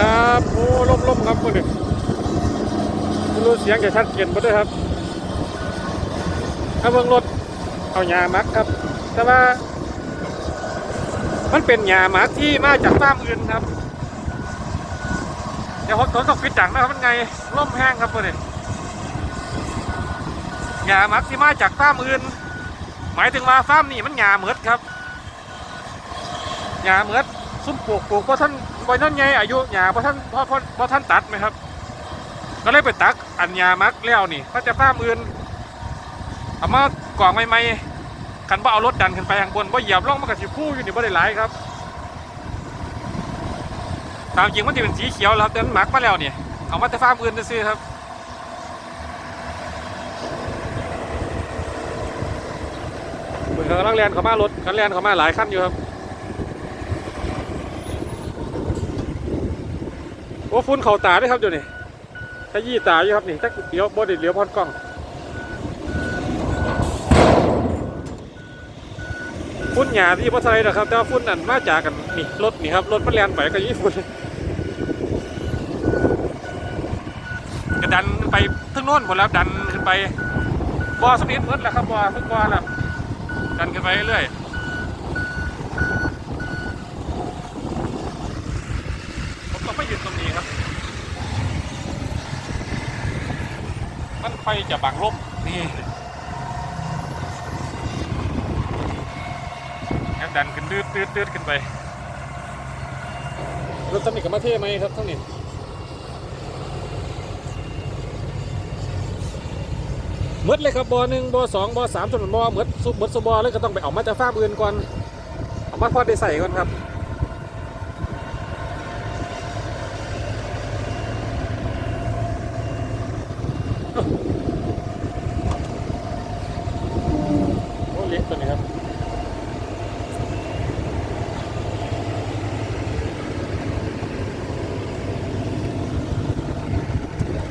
ครับ โอ้ล่มล่มครับคนนี้ไม่รู้เสียงจะชัดเจนบ่ด้วยครับถ้าเบิ่งรถเอาหญ้ามักครับ แต่ว่า มันเป็นหญ้ามักที่มาจากฟาร์มอื่นครับเดี๋ยวผมต้องปิดจังนะครับมันไงล่มแห้งครับคนนี้หญ้ามักที่มาจากฟาร์มอื่น หมายถึงว่าฟาร์มนี่มันหญ้าเหมือดครับหญ้าเหมือดซุ้มปลูกปลูกเพราะท่าน เพราะท่านไงอายุหยาเพราะท่านพราะเพราะเพราะท่านตัดไหมครับ ก็เลยไปตักอัญญามักแล้วนี่ก็จะฟ้ามือนเอามากล่องใหม่ๆคันว่าเอารถดันขึ้นไปข้างบนว่าเหยียบล่องมันกับสีคู่อยู่นี่บ่ได้หลายครับ ตามจริงมันจะเป็นสีเขียวแล้วแต่มันหมักมาแล้วเนี่ยเอามาแต่ฟ้ามือนซื้อครับเหมือนกำลังแลนเขามารถคันแลนเขามาหลายขั้นอยู่ครับ โอ้ฟุ้นเข่าตาด้วยครับเดี๋ยวนี้ถ้ายี่ตาอยู่ครับนี่ถ้าเลี้ยวบไดเลี้ยวพอดกล้องฟุ้นหยาที่พัทยนะครับ แต่ว่าฟุ้นนั่นมาจากกันนี่รถนี่ครับรถมันแลนไปก็ยี่ฝุ่นกระดันไปทั้งโน้นหมดแล้วดันขึ้นไปบอสนิทมืดแล้วครับบอทุกบอแล้วดันขึ้นไปเรื่อยผมต้องไม่หยุดตรงนี้ครับ มันไฟจะบังลมนี่งั้นดันขึ้นตืดตืดตืดขึ้นไปรถสมิกกับมาเท่ไหมครับทั้งนี้หมดเลยครับบอหนึ่งบอสองบอสามจนบอหมดซุปหมดซุปบอเลยก็ต้องไปเอามาจากฟ้าอื่นก่อนเอามาพอได้ใส่ก่อนครับ โอ้เละตัวนี้ครับ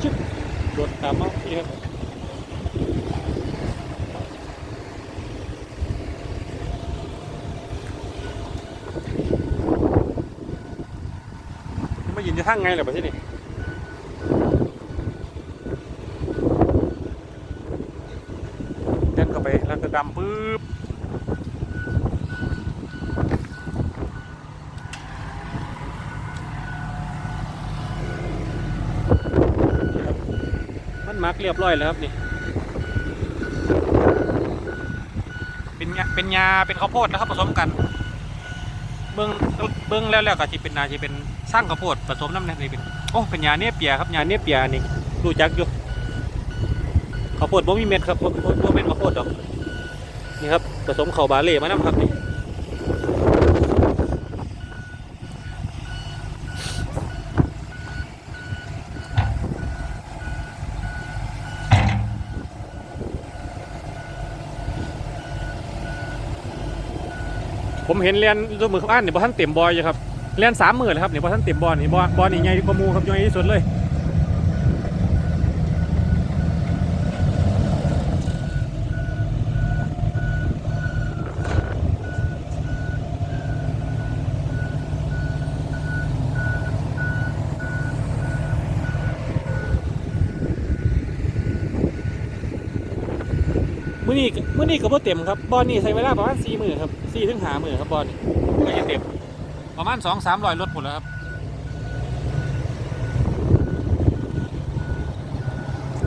ชึบโดดตามมาพี่ครับินจะทั้งไงเหรอปะที่นี่เดินเข้าไปแล้วก็ดำปึ๊บมันมักเรียบร้อยแล้วครับนี่ เป็นยาเป็นยาเป็นข้าวโพดนะครับผสมกัน เบิ้องเบิ้องแล้วแล้วก็จะเป็นนาจะเป็น สร้างข้าวโพดผสมน้ำนี่เป็นโอ้เป็นยาเนปเปียครับยาเนปเปียนี่รู้จักอยู่ข้าวโพดบ่มีเม็ดครับบ่บ่บ่เป็นข้าวโพดดอกนี่ครับผสมข้าวบาเล่มาน้ำครับนี่ผมเห็นเรียนตัวมือข้างอ่านเนี่ยบ่ท่านเต็มบอยอยู่ครับ เรียนสามหมื่นเลยครับเนี่บ่ท่านเต็มบอลนี่บอลบอลนี่ใหญ่กว่ามูครับใหญ่ที่สุดเลยมื่อนี้มื่อนี้ก็บ่เต็มครับบอลนี่ใช้เวลาประมาณสี่หมื่นครับสี่ถึงหาหมื่นครับบอลนี่ก็จะเต็ม ประมาณสองสามร้อยรถหมดแล้วครับ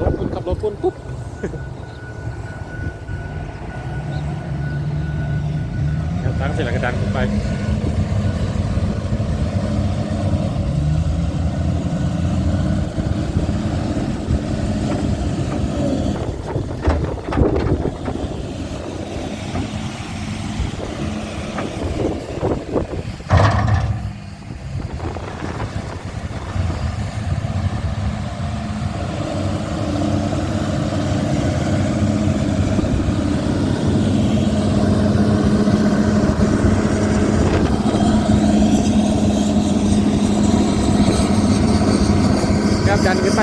รถคุณขับรถคุณปุ๊บครับตั้งเสร็จแล้วก็ดันขึ้นไป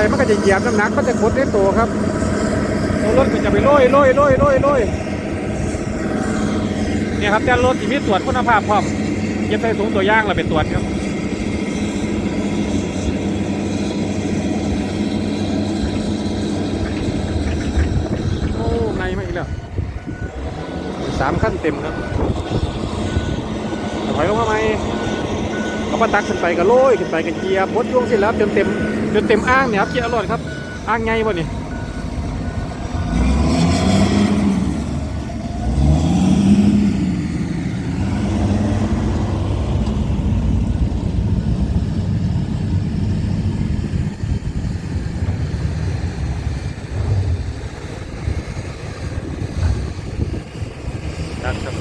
ส่มันก็จะเหยียบน้ำหนักก็จะกดได้ตัวครับตัวรถก็จะไปโรยโรยโรยโรยโรยเนี่ยครับแต่รถที่มีตรวจคุณภาพพร้อมเย็บใส่สูงตัวย่างเราไปตรวจครับโอ้ในมาอีกแล้วสามขั้นเต็มครับถอยลงมาไหม เอาปลาตักขึ้นไปก็โรยขึ้นไปกันเกียร์บดช่วงเสร็จแล้วจนเต็มจนเต็มอ่างเนี่ยครับเกียร์อร่อยครับอ่างไงวะนี่ครับครับ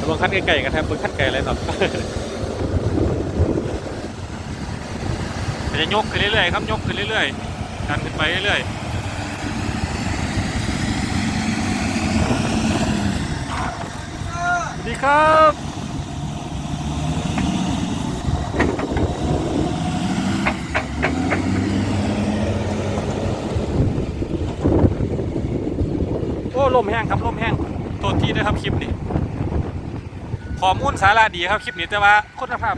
ระวังขั้ นไกลๆกันครับบนขั้นไกลอะไรต่อมันจะยกขึ้นเรื่อยๆครับยกขึ้นเรื่อยๆดันขึ้นไปเรื่อยๆสวัสดีครับโอ้ลมแห้งครับลมแห้งโทษทีนะครับคลิปนี้ ข้อมูลสาระดีครับคลิปนี้แต่ว่าคุณภาพ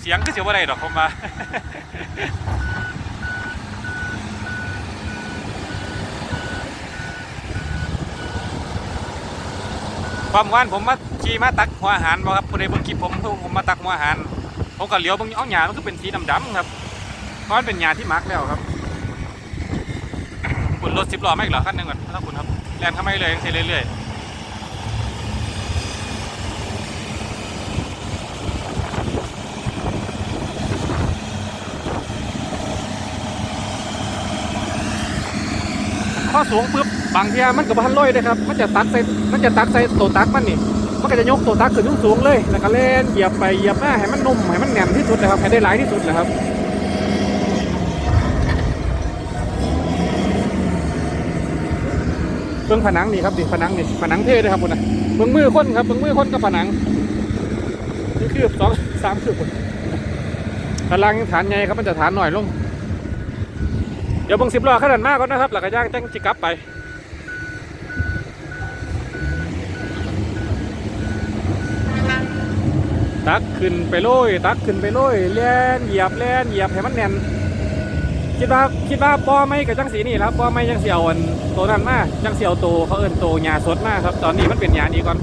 เสียงก็เสียว่าไรดอกผมว่าความว่านผมมาขี่มาตักหัวอาหารบ่ครับผู้ใดเบิ่งคลิปผมผมมาตักหัวอาหารผมก็เหลียวเบิ่งเอาหญ้ามันก็เป็นสีดำๆครับเพราะมันเป็นหญ้าที่หมักแล้วครับคุณรถสิบล้อไม่เหรอคันหนึ่งก่อนถ้าคุณครับแล่นเข้ามาเรื่อยเรื่อยๆข้อ สูงปุ๊บบางทีมันกับพันลอยเลยครับ มันจะตักใส่มันจะตักใส่ตัวตักมันนี่มันก็จะยกตัวตักขึ้นสูงๆเลยแล้วก็เล่นเหยียบไปเหยียบมาให้มันนุ่มให้มันแน่นที่สุดนะครับให้ได้หลายที่สุดนะครับเบื้องผนังนี่ครับดิผนังนี่ผนังเท่เลยครับคุณนะเบื้องมือคนครับเบื้องมือคนกับผนังนี่คือสองสามคือคนพลังฐานใหญ่ครับมันจะฐานหน่อยลง เดี๋ยวบงสิบล้อขนาดมากก่อนนะครับหลักกระย่างจังจิกลับไปตักขึ้นไปโรยตักขึ้นไปโรยแล่นเหยียบแล่นเหยียบให้มันแน่นคิดว่าคิดว่าปอไม่กับจังสีนี่ครับปอไม่ยังเสียวตัวนั้นมากจังเสียวโตเขาเอิ้นโตหญ้าสดมากครับ ตอนนี้มันเป็นหญ้านี้ก่อน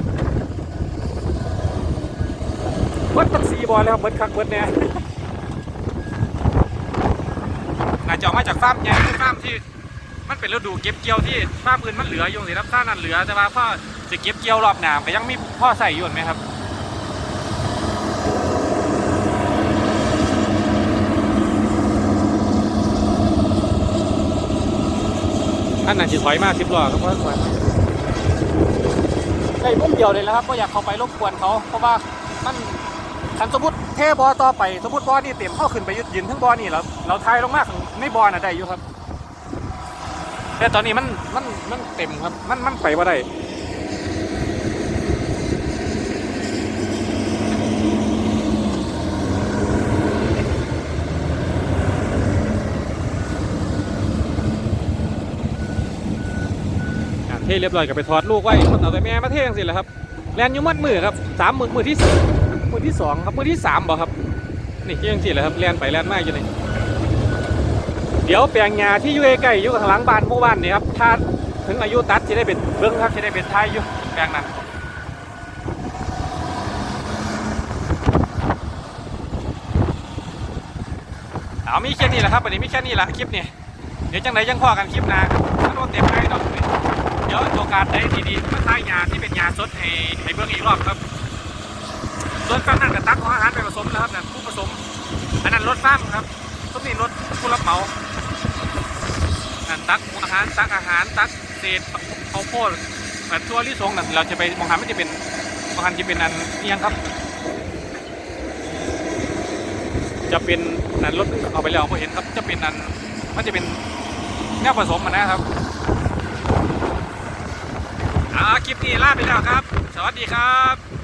เบิดตั้งสี่บอลแล้วครับเบิดคักเบิดเนี่ย น่าจะออกมาจากฟาร์มใหญ่คือฟาร์มที่ มันเป็นฤดูเก็บเกี่ยวที่ฟาร์มอื่นมันเหลืออยู่สิครับถ้านั้นเหลือแต่ว่าพ่อจะเก็บเกี่ยวรอบหนามก็ยังมีพ่อใส่อยู่นไหมครับอันนั้นสิถอยมากสิบล้อครับเพราะถอยมาไอ้มุมเดียวเลยนะครับก็อยากเข้าไปรบกวนเขาเพราะว่ามัน คันสมมติเทบอต่อไปสมมติบอนี่เต็มเข้าขึ้นไปยืนยืนทั้งบอนี่แล้วเราทายลงมาข้างในบอน่ะได้อยู่ครับ แต่ตอนนี้มันมันมันเต็มครับ มันมันไปว่าได้เทเรียบร้อยก็ไปถอดลูกไว้คนเอาแต่แม่มาเทจังสิแหละครับแลนยุ่มัดมือครับสามมือมือที่ส มือที่สองครับมือที่สามบ่ครับ นี่ยังสิแหละครับแลนไปแลนมากอยู่นี่เดี๋ยวแปลงหญ้าที่อยู่ใกล้ๆอยู่ข้างหลังบ้านหมู่บ้านนี่ครับถ้าถึงอายุตัดจะได้เป็นเบิ้องครับจะได้เป็นทายอยู่แปลงนั้นเอามีแค่นี้แหละครับวันนี้มีแค่นี้แหละคลิปนี้เดี๋ยวจังไหนยังพอกันคลิปน้าถ้าโดนเต็มให้ดอกเยเดี๋ยวโอกาสได้ดีๆมาท้ายยาที่เป็นยาสดให้ให้เบิ่งอีกรอบครับ ส่วนฝั่งนั้นกับตักของอาหารไปผสมแล้วครับนั่นผู้ผสม อันนั้นรถฟ้ามครับต้นนี้รถผู้รับเหมาอันตักอาหารตักอาหารตักเศษข้าวโพดแบบตัวลิสงนั่นเราจะไปมองหาไมันจะเป็นมองหันจะเป็นอันเอียงครับ จะเป็นนันรถเอาไปแล้วพอเห็นครับ จะเป็นนันมันจะเป็นแนวผสมมันนะครับอ่าคลิปนี้ลาไปแล้วครับ สวัสดีครับ